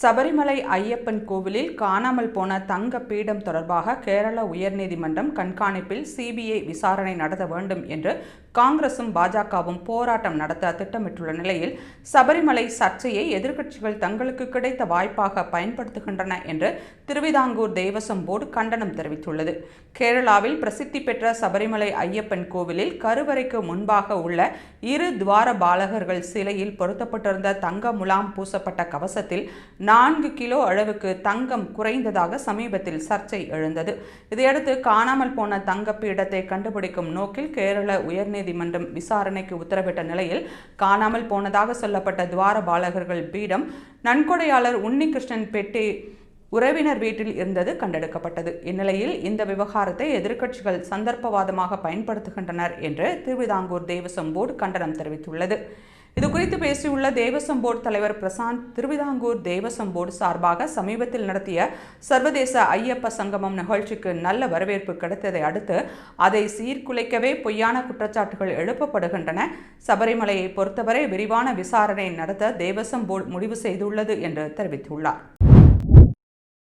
சபரிமலை ஐயப்பன் கோவிலில் காணாமல் போன தங்க பீடம் தொடர்பாக கேரள உயர்நீதிமன்றம் கண்காணிப்பில் சிபிஐ விசாரணை நடத்த வேண்டும் என்று காங்கிரசும் பாஜகவும் போராட்டம் நடத்த திட்டமிட்டுள்ள நிலையில் சபரிமலை சர்ச்சையை எதிர்க்கட்சிகள் தங்களுக்கு கிடைத்த வாய்ப்பாக பயன்படுத்துகின்றன என்று திருவிதாங்கூர் தேவசம் போர்டு கண்டனம் தெரிவித்துள்ளது. கேரளாவில் பிரசித்தி பெற்ற சபரிமலை ஐயப்பன் கோவிலில் கருவறைக்கு முன்பாக உள்ள இரு துவார பாலகர்கள் சிலையில் பொருத்தப்பட்டிருந்த தங்க முலாம் பூசப்பட்ட கவசத்தில் நான்கு கிலோ அளவுக்கு தங்கம் குறைந்ததாக சமீபத்தில் சர்ச்சை எழுந்தது. இதையடுத்து காணாமல் போன தங்க பீடத்தை கண்டுபிடிக்கும் நோக்கில் கேரள உயர்நீதிமன்றம் விசாரணைக்கு உத்தரவிட்ட நிலையில் காணாமல் போனதாக சொல்லப்பட்ட துவார பாலகர்கள் பீடம் நன்கொடையாளர் உன்னிகிருஷ்ணன் பெட்டி உறவினர் வீட்டில் இருந்தது கண்டெடுக்கப்பட்டது. இந்நிலையில் இந்த விவகாரத்தை எதிர்க்கட்சிகள் சந்தர்ப்பவாதமாக பயன்படுத்துகின்றனர் என்று திருவிதாங்கூர் தேவசம் போர்டு கண்டனம் தெரிவித்துள்ளது. இது குறித்து பேசியுள்ள தேவசம் போர்டு தலைவர் பிரசாந்த் திருவிதாங்கூர் தேவசம் போர்டு சார்பாக சமீபத்தில் நடத்திய சர்வதேச ஐயப்ப சங்கமம் நிகழ்ச்சிக்கு நல்ல வரவேற்பு கிடைத்ததை அடுத்து அதை சீர்குலைக்கவே பொய்யான குற்றச்சாட்டுகள் எழுப்பப்படுகின்றன. சபரிமலையை பொறுத்தவரை விரிவான விசாரணை நடத்த தேவசம் போர்டு முடிவு செய்துள்ளது என்று தெரிவித்துள்ளார்.